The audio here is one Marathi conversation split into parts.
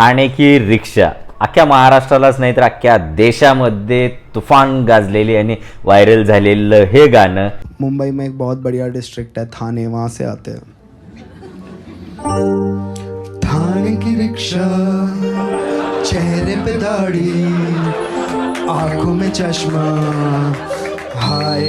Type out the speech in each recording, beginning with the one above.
ठाणे की रिक्षा. अख्ख्या महाराष्ट्रालाच नाही तर अख्ख्या देशामध्ये तुफान गाजलेली आणि व्हायरल झालेलं हे गाणं. मुंबई में एक बहुत बढ़िया डिस्ट्रिक्ट है थाने वहाँ से आते हैं. थाने की रिक्शा चेहरे पे दाढ़ी आंखों में चश्मा हाय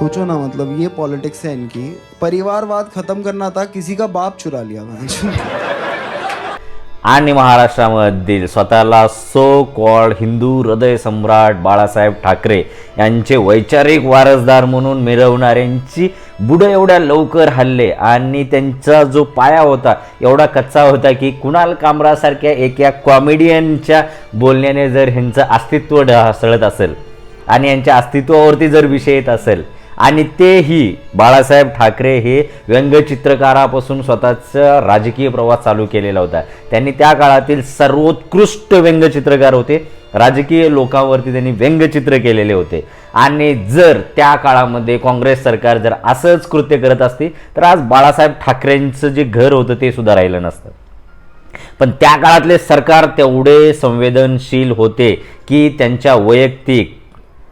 सोचो ना मतलब ये पॉलिटिक्स है इनकी। परिवारवाद खत्म करना था किसी का बाप चुरा लिया आणि महाराष्ट्रामधील स्वतःला सो कॉल्ड हिंदू हृदय सम्राट बाळासाहेब ठाकरे यांचे वैचारिक वारसदार म्हणून मिरवणाऱ्यांची बुडं एवढ्या लवकर हल्ले आणि त्यांचा जो पाया होता एवढा कच्चा होता की कुणाल कामरासारख्या एका कॉमेडियनच्या बोलण्याने जर ह्यांचं अस्तित्व ढासळत असेल आणि यांच्या अस्तित्वावरती जर विषय येत असेल आणि तेही बाळासाहेब ठाकरे हे व्यंगचित्रकारापासून स्वतःचा राजकीय प्रवास चालू केलेला होता. त्यांनी त्या काळातील सर्वोत्कृष्ट व्यंगचित्रकार होते. राजकीय लोकांवरती त्यांनी व्यंगचित्र केलेले होते. आणि जर त्या काळामध्ये काँग्रेस सरकार जर असंच कृत्य करत असती तर आज बाळासाहेब ठाकरेंचं जे घर होतं ते सुद्धा राहिलं नसतं. पण त्या काळातले सरकार तेवढे संवेदनशील होते की त्यांच्या वैयक्तिक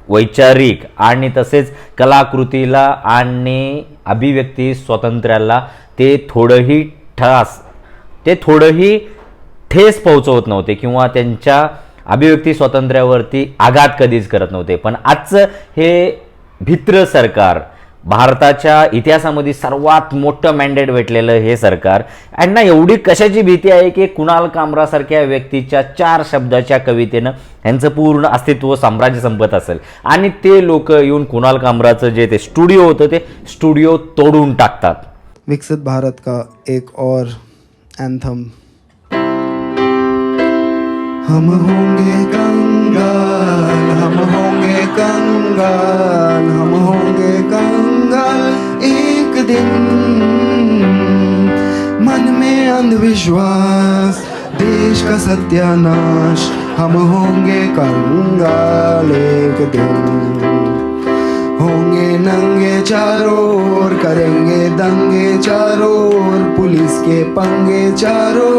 वैचारिक आणि तसेच कलाकृतीला आणि अभिव्यक्ती स्वातंत्र्याला ते थोडंही ठास ते थोडंही ठेस पोहोचवत नव्हते किंवा त्यांच्या अभिव्यक्ती स्वातंत्र्यावरती आघात कधीच करत नव्हते. पण आजचं हे भित्र सरकार भारताच्या इतिहासामध्ये सर्वात मोठं मॅन्डेट भेटलेलं हे सरकार. यांना एवढी कशाची भीती आहे की कुणाल कामरासारख्या व्यक्तीच्या चार शब्दाच्या कवितेनं यांचं पूर्ण अस्तित्व साम्राज्य संपत असेल. आणि ते लोक येऊन कुणाल कामराचं जे ते स्टुडिओ होतं ते स्टुडिओ तोडून टाकतात. विकसित भारत का एक और एंथम हम होंगे कंगाल हम होंगे कंगाल हम होंगे कंगाल। दिन मन में अंधविश्वास देश का सत्यानाश हम होंगे कंगाल एक दिन होंगे नंगे चारों करेंगे दंगे चारों पुलिस के पंगे चारों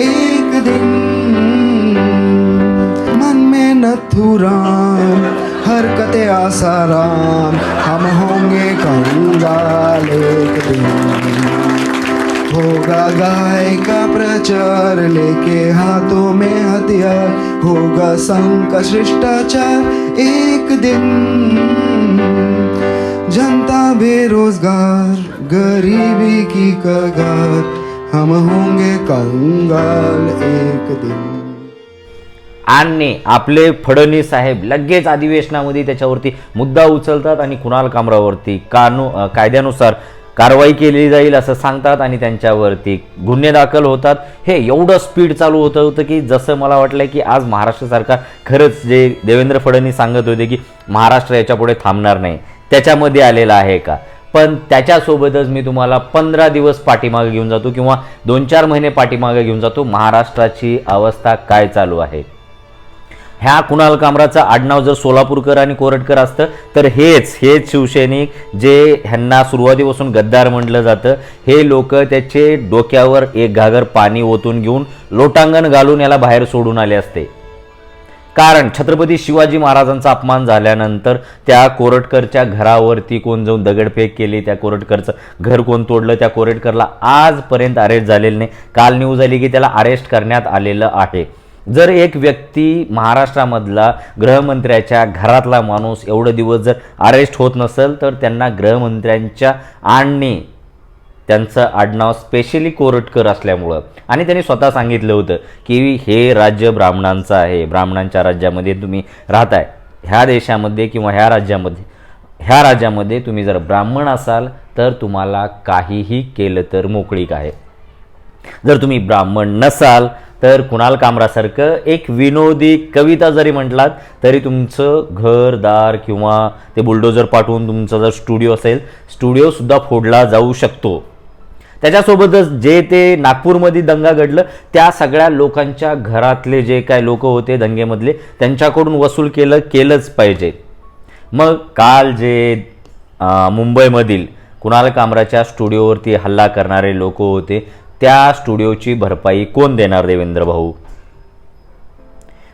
एक दिन मन में नथुराम हरकते आसाराम, हम होंगे कंगाल एक दिन। होगा गाय का प्रचार, लेके हाथों में हथियार। होगा संघ शिष्टाचार एक दिन। जनता बेरोजगार, गरीबी की कगार, हम होंगे कंगाल एक दिन। आणि आपले फडणवीस साहेब लगेच अधिवेशनामध्ये त्याच्यावरती मुद्दा उचलतात आणि कुणाल कामरावरती कानू कायद्यानुसार कारवाई केली जाईल असं सांगतात आणि त्यांच्यावरती गुन्हे दाखल होतात. हे एवढं स्पीड चालू होतं होतं की जसं मला वाटलं की आज महाराष्ट्र सरकार खरंच जे देवेंद्र फडणवीस सांगत होते की महाराष्ट्र याच्यापुढे थांबणार नाही. त्याच्यामध्ये आलेला आहे का? पण त्याच्यासोबतच मी तुम्हाला पंधरा दिवस पाठीमागे घेऊन जातो किंवा दोन चार महिने पाठीमागे घेऊन जातो. महाराष्ट्राची अवस्था काय चालू आहे? ह्या कुणाल कामराचं आडनाव जर सोलापूरकर आणि कोरटकर असतं तर हेच हेच शिवसैनिक जे ह्यांना सुरुवातीपासून गद्दार म्हटलं जातं हे लोक त्याचे डोक्यावर एक घागर पाणी ओतून घेऊन लोटांगण घालून याला बाहेर सोडून आले असते. कारण छत्रपती शिवाजी महाराजांचा अपमान झाल्यानंतर त्या कोरटकरच्या घरावरती कोण जाऊन दगडफेक केली त्या कोरटकरचं घर कोण तोडलं त्या कोरटकरला आजपर्यंत अरेस्ट झालेलं नाही. काल न्यूज आली की त्याला अरेस्ट करण्यात आलेलं आहे. जर एक व्यक्ती महाराष्ट्रामधला गृहमंत्र्याच्या घरातला माणूस एवढं दिवस जर अरेस्ट होत नसेल तर त्यांना गृहमंत्र्यांच्या आणणे त्यांचं आडनाव स्पेशली कोरटकर असल्यामुळं. आणि त्यांनी स्वतः सांगितलं होतं की हे राज्य ब्राह्मणांचं आहे. ब्राह्मणांच्या राज्यामध्ये तुम्ही राहताय. ह्या देशामध्ये किंवा ह्या राज्यामध्ये ह्या राज्यामध्ये तुम्ही जर ब्राह्मण असाल तर तुम्हाला काहीही केलं तर मोकळीक आहे. जर तुम्ही ब्राह्मण नसाल तर कुणाल कामरासारखं एक विनोदी कविता जरी म्हटलात तरी तुमचं घरदार किंवा ते बुलडोजर पाठवून तुमचा जर स्टुडिओ असेल स्टुडिओसुद्धा फोडला जाऊ शकतो. त्याच्यासोबतच जे ते नागपूरमध्ये दंगा घडलं त्या सगळ्या लोकांच्या घरातले जे काय लोक होते दंगेमधले त्यांच्याकडून वसूल केलं केलंच पाहिजे. मग काल जे मुंबईमधील कुणाल कामराच्या स्टुडिओवरती हल्ला करणारे लोक होते त्या स्टुडिओची भरपाई कोण देणार देवेंद्र भाऊ?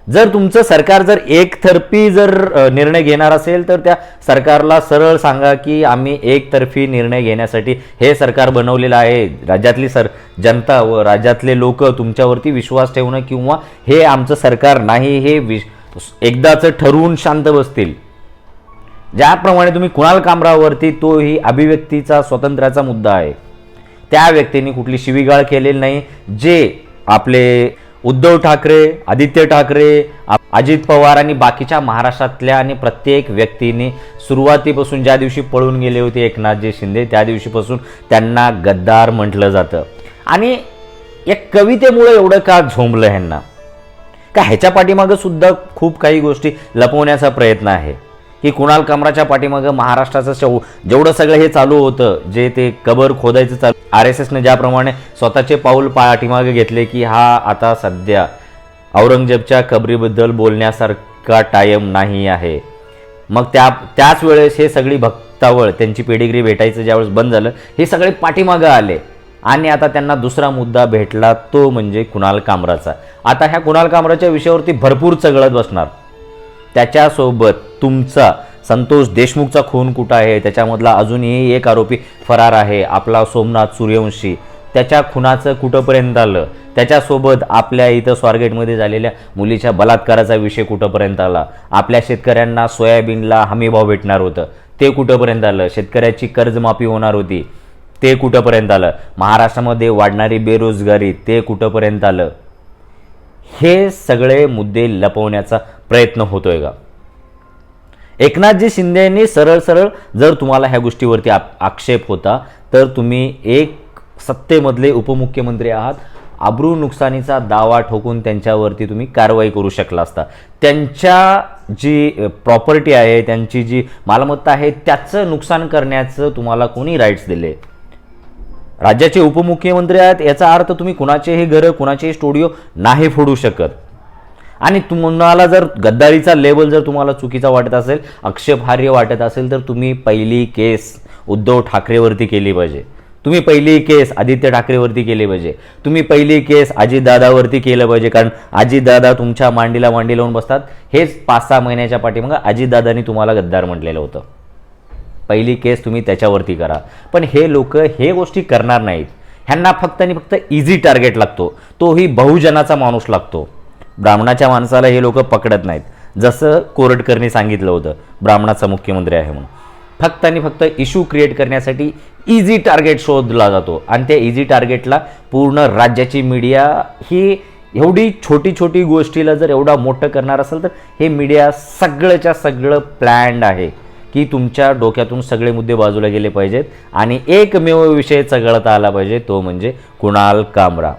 जर तुमचं सरकार जर एकतर्फी जर निर्णय घेणार असेल तर त्या सरकारला सरळ सांगा की आम्ही एकतर्फी निर्णय घेण्यासाठी हे सरकार बनवलेलं आहे. राज्यातली सर जनता व राज्यातले लोक तुमच्यावरती विश्वास ठेवणं किंवा हे आमचं सरकार नाही हे विश एकदाचं ठरवून शांत बसतील. ज्याप्रमाणे तुम्ही कुणाल कामरावरती तो ही अभिव्यक्तीचा स्वातंत्र्याचा मुद्दा आहे. त्या व्यक्तींनी कुठली शिवीगाळ केलेली नाही जे आपले उद्धव ठाकरे आदित्य ठाकरे अजित पवार आणि बाकीच्या महाराष्ट्रातल्या आणि प्रत्येक व्यक्तीने सुरुवातीपासून ज्या दिवशी पळून गेले होते एकनाथजी शिंदे त्या दिवशीपासून त्यांना गद्दार म्हटलं जातं. आणि या कवितेमुळे एवढं का झोंबलं ह्यांना? का ह्याच्या पाठीमागं सुद्धा खूप काही गोष्टी लपवण्याचा प्रयत्न आहे? की कुणाल कमराच्या पाठीमागं महाराष्ट्राचं शव जेवढं सगळं हे चालू होतं जे ते कबर खोदायचं चालू आर एस एसने ज्याप्रमाणे स्वतःचे पाऊल पाठीमागे घेतले की हा आता सध्या औरंगजेबच्या कबरीबद्दल बोलण्यासारखा टायम नाही आहे. मग त्या त्याच वेळेस हे सगळी भक्तावळ त्यांची पेडिग्री भेटायचं ज्यावेळेस बंद झालं हे सगळे पाठीमागं आले. आणि आता त्यांना दुसरा मुद्दा भेटला तो म्हणजे कुणाल कामराचा. आता ह्या कुणाल कामराच्या विषयावरती भरपूर चगळत बसणार. त्याच्यासोबत तुमचा संतोष देशमुखचा खून कुठं आहे? त्याच्यामधला अजूनही एक आरोपी फरार आहे आपला सोमनाथ सूर्यवंशी. त्याच्या खुनाचं कुठंपर्यंत आलं? त्याच्यासोबत आपल्या इथं स्वारगेटमध्ये झालेल्या मुलीच्या बलात्काराचा विषय कुठंपर्यंत आला? आपल्या शेतकऱ्यांना सोयाबीनला हमीभाव भेटणार होतं. ते कुठंपर्यंत आलं? शेतकऱ्याची कर्जमाफी होणार होती. ते कुठंपर्यंत आलं? महाराष्ट्रामध्ये वाढणारी बेरोजगारी ते कुठंपर्यंत आलं? हे सगळे मुद्दे लपवण्याचा प्रयत्न होतोय का? एकनाथजी शिंदे यांनी सरळ सरळ जर तुम्हाला ह्या गोष्टीवरती आक्षेप होता तर तुम्ही एक सत्तेमधले उपमुख्यमंत्री आहात. आब्रू नुकसानीचा दावा ठोकून त्यांच्यावरती तुम्ही कारवाई करू शकला असता. त्यांच्या जी प्रॉपर्टी आहे त्यांची जी मालमत्ता आहे त्याचं नुकसान करण्याचं तुम्हाला कोणी राईट्स दिले? राज्याचे उपमुख्यमंत्री आहेत याचा अर्थ तुम्ही कुणाचेही घरं कुणाचेही स्टुडिओ नाही फोडू शकत. आणि तुम्हाला जर गद्दारीचा लेबल जर तुम्हाला चुकीचा वाटत असेल आक्षेपार्ह वाटत असेल तर तुम्ही पहिली केस उद्धव ठाकरेवरती केली पाहिजे. तुम्ही पहिली केस आदित्य ठाकरेवरती केली पाहिजे. तुम्ही पहिली केस अजितदादावरती केलं पाहिजे कारण अजितदादा तुमच्या मांडीला मांडी लावून बसतात. हेच पाच सहा महिन्याच्या पाठीमागं अजितदादांनी तुम्हाला गद्दार म्हटलेलं होतं. पहिली केस तुम्ही त्याच्यावरती करा. पण हे लोक हे गोष्टी करणार नाहीत. ह्यांना फक्त आणि फक्त इझी टार्गेट लागतो. तोही बहुजनाचा माणूस लागतो. ब्राह्मणाच्या माणसाला हे लोक पकडत नाहीत. जसं कोरटकरनी सांगितलं होतं ब्राह्मणाचा मुख्यमंत्री आहे म्हणून. फक्त आणि फक्त इश्यू क्रिएट करण्यासाठी इझी टार्गेट शोधला जातो. आणि त्या इझी टार्गेटला पूर्ण राज्याची मीडिया ही एवढी छोटी छोटी गोष्टीला जर एवढा मोठं करणार असेल तर हे मीडिया सगळंच्या सगळं प्लॅन्ड आहे. की तुमच्या डोक्यातून सगळे मुद्दे बाजूला गेले पाहिजेत आणि एकमेव विषय चघळता आला पाहिजे तो म्हणजे कुणाल कामरा.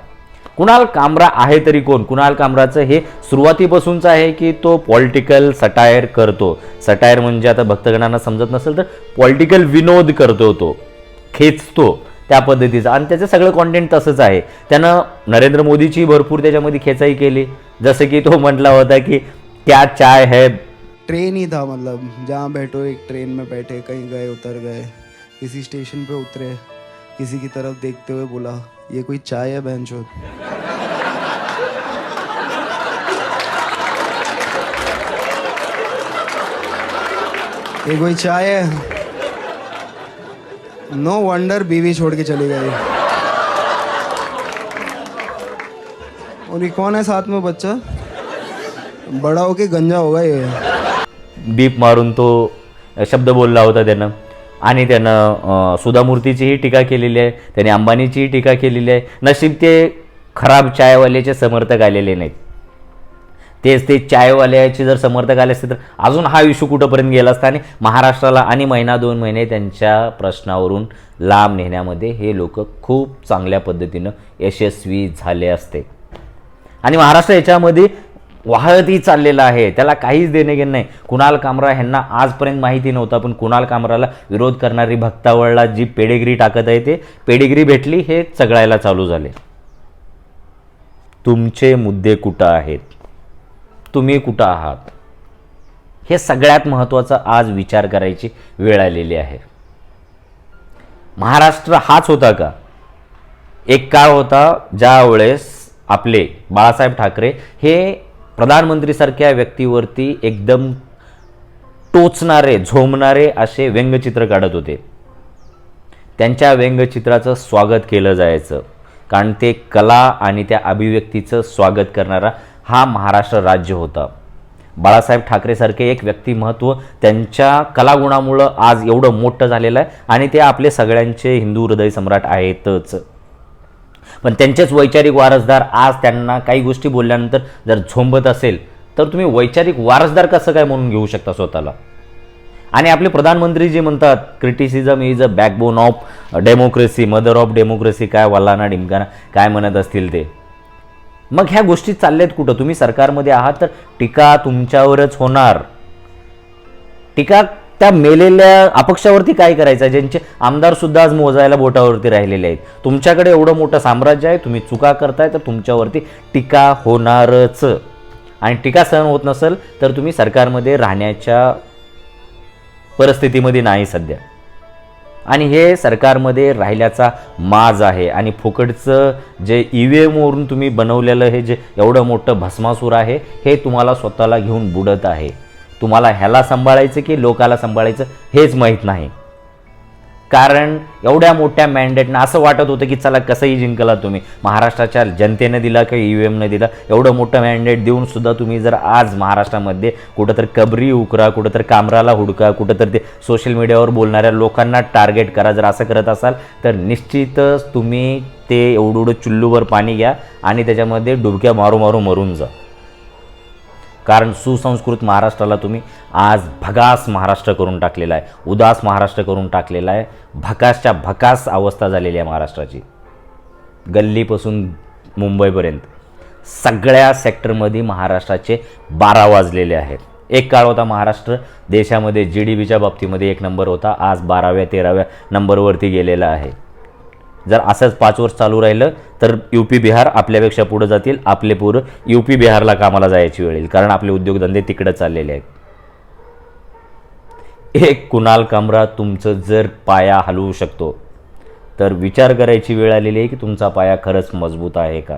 कुणाल कामरा आहे तरी कोण? कुणाल कामराचं हे सुरुवातीपासूनच आहे की तो पॉलिटिकल सटायर करतो. सटायर म्हणजे आता भक्तगणांना समजत नसेल तर पॉलिटिकल विनोद करतो तो. खेचतो त्या पद्धतीचा. आणि त्याचं सगळं कॉन्टेंट तसंच आहे. त्यानं नरेंद्र मोदीची भरपूर त्याच्यामध्ये खेचाई केली. जसं की तो म्हटला होता की क्या चाय है ट्रेन ही था मतलब। जहाँ बैठो, एक ट्रेन में बैठे, कहीं गए, उतर गए, किसी स्टेशन पे उतरे, किसी की तरफ़ देखते हुए बोला, ये कोई चाय है बहन ये कोई चाय है? नो वंडर बीवी छोड़ के चली गई। और ये कौन है साथ में बच्चा? बड़ा होके गंजा होगा ये। बीप मारून तो शब्द बोलला होता त्यानं. आणि त्यानं सुधामूर्तीचीही सुधा मूर्तीचीही टीका केलेली आहे त्याने अंबानीचीही टीका केलेली आहे. नशीब ते खराब चायवाल्याचे समर्थक आलेले नाहीत. तेच ते चायवाल्याचे जर समर्थक आले असते तर अजून हा इशू कुठंपर्यंत गेला असता? आणि महाराष्ट्राला आणि महिना दोन महिने त्यांच्या प्रश्नावरून लांब नेण्यामध्ये हे लोक खूप चांगल्या पद्धतीनं यशस्वी झाले असते. आणि महाराष्ट्र याच्यामध्ये वाहतही चाललेला आहे. त्याला काहीच देणे घेणं नाही. कुणाल कामरा ह्यांना आजपर्यंत माहिती नव्हता पण कुणाल कामराला विरोध करणारी भक्तावळला जी पेडेगिरी टाकत आहे ते पेडेगिरी भेटली हे चगळायला चालू झाले. तुमचे मुद्दे कुठं आहेत? तुम्ही कुठं आहात? हे सगळ्यात महत्त्वाचा आज विचार करायची वेळ आलेली आहे. महाराष्ट्र हाच होता का? एक काळ होता ज्यावेळेस आपले बाळासाहेब ठाकरे हे प्रधानमंत्रीसारख्या व्यक्तीवरती एकदम टोचणारे झोमणारे असे व्यंगचित्र काढत होते. त्यांच्या व्यंगचित्राचं स्वागत केलं जायचं. कारण ते कला आणि त्या अभिव्यक्तीचं स्वागत करणारा हा महाराष्ट्र राज्य होता. बाळासाहेब ठाकरेसारखे एक व्यक्तिमत्व त्यांच्या कलागुणामुळं आज एवढं मोठं झालेलं आहे आणि ते आपले सगळ्यांचे हिंदू हृदय सम्राट आहेतच. पण त्यांचेच वैचारिक वारसदार आज त्यांना काही गोष्टी बोलल्यानंतर जर झोंबत असेल तर तुम्ही वैचारिक वारसदार कसं काय म्हणून घेऊ शकता स्वतःला? आणि आपले प्रधानमंत्री जे म्हणतात criticism is a backbone of democracy mother of democracy काय वल्लाना डिमकाना काय म्हणत असतील ते? मग ह्या गोष्टी चालल्यात कुठं? तुम्ही सरकारमध्ये आहात तर टीका तुमच्यावरच होणार. टीका त्या मेलेल्या अपक्षावरती काय करायचं आहे? ज्यांचे आमदार सुद्धा आज मोजायला बोटावरती राहिलेले आहेत. तुमच्याकडे एवढं मोठं साम्राज्य आहे तुम्ही चुका करताय तर तुमच्यावरती टीका होणारच. आणि टीका सहन होत नसेल तर तुम्ही सरकारमध्ये राहण्याच्या परिस्थितीमध्ये नाही सध्या. आणि हे सरकारमध्ये राहिल्याचा माज आहे. आणि फुकटचं जे ई व्ही एमवरून तुम्ही बनवलेलं हे जे एवढं मोठं भस्मासूर आहे हे तुम्हाला स्वतःला घेऊन बुडत आहे. तुम्हाला ह्याला सांभाळायचं की लोकाला सांभाळायचं हेच माहीत नाही. कारण एवढ्या मोठ्या मॅन्डेटनं असं वाटत होतं की चला कसंही जिंकला तुम्ही. महाराष्ट्राच्या जनतेनं दिला किंवा ई व्ही एमनं दिला एवढं मोठं मॅन्डेट देऊन सुद्धा तुम्ही जर आज महाराष्ट्रामध्ये कुठंतरी कबरी उकरा कुठंतरी कामराला हुडका कुठंतरी ते सोशल मीडियावर बोलणाऱ्या लोकांना टार्गेट करा जर असं करत असाल तर निश्चितच तुम्ही ते एवढं एवढं चुल्लूवर पाणी घ्या आणि त्याच्यामध्ये डुबक्या मारू मारू मरून जा. कारण सुसंस्कृत महाराष्ट्राला तुम्ही आज भगास महाराष्ट्र करून टाकलेला आहे उदास महाराष्ट्र करून टाकलेला आहे भकासच्या भकास अवस्था झालेली आहे महाराष्ट्राची. गल्लीपासून मुंबईपर्यंत सगळ्या सेक्टरमध्ये महाराष्ट्राचे बारा वाजलेले आहेत. एक काळ होता महाराष्ट्र देशामध्ये जी डी बीच्या बाबतीमध्ये एक नंबर होता आज बाराव्या तेराव्या नंबरवरती गेलेला आहे. जर असंच पाच वर्ष चालू राहिलं तर यू पी बिहार आपल्यापेक्षा पुढं जातील आपले पूर यू पी बिहारला कामाला जायची वेळ येईल कारण आपले उद्योगधंदे तिकडं चाललेले आहेत. एक कुणाल कामरा तुमचं जर पाया हलवू शकतो तर विचार करायची वेळ आलेली आहे की तुमचा पाया खरंच मजबूत आहे का?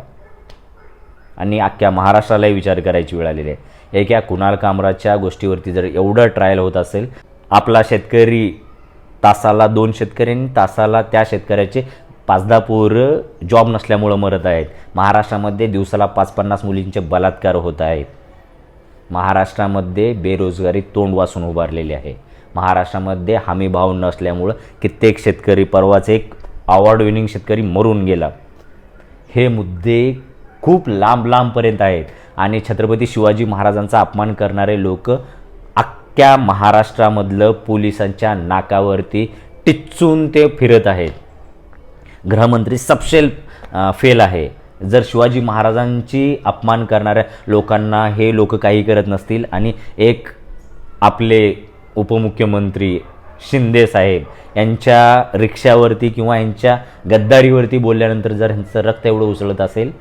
आणि अख्ख्या महाराष्ट्रालाही विचार करायची वेळ आलेली आहे. एक या कुणाल कामराच्या गोष्टीवरती जर एवढं ट्रायल होत असेल आपला शेतकरी तासाला दोन शेतकऱ्यांनी तासाला त्या शेतकऱ्याचे पाच दहा पोरं जॉब नसल्यामुळं मरत आहेत. महाराष्ट्रामध्ये दिवसाला पाच पन्नास मुलींचे बलात्कार होत आहेत. महाराष्ट्रामध्ये बेरोजगारी तोंड वासून उभारलेली आहे. महाराष्ट्रामध्ये हमीभाव नसल्यामुळं कित्येक शेतकरी परवाच एक अवॉर्ड विनिंग शेतकरी मरून गेला. हे मुद्दे खूप लांब लांबपर्यंत आहेत आणि छत्रपती शिवाजी महाराजांचा अपमान करणारे लोक अख्ख्या महाराष्ट्रामधलं पोलिसांच्या नाकावरती टिच्चून ते फिरत आहेत. गृहमंत्री सपशेल फेल आहे. जर शिवाजी महाराजांची अपमान करणाऱ्या लोकांना हे लोक काही करत नसतील आणि एक आपले उपमुख्यमंत्री शिंदे साहेब यांच्या रिक्षावरती किंवा यांच्या गद्दारीवरती बोलल्यानंतर जर ह्यांचं रक्त एवढं उसळत असेल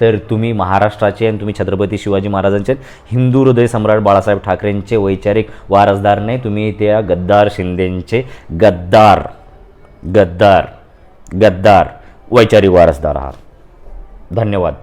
तर तुम्ही महाराष्ट्राचे आणि तुम्ही छत्रपती शिवाजी महाराजांचे हिंदू हृदय सम्राट बाळासाहेब ठाकरेंचे वैचारिक वारसदार नाही तुम्ही त्या गद्दार शिंदेंचे गद्दार गद्दार. गद्दार वैचारिक वारसदार आहात. धन्यवाद.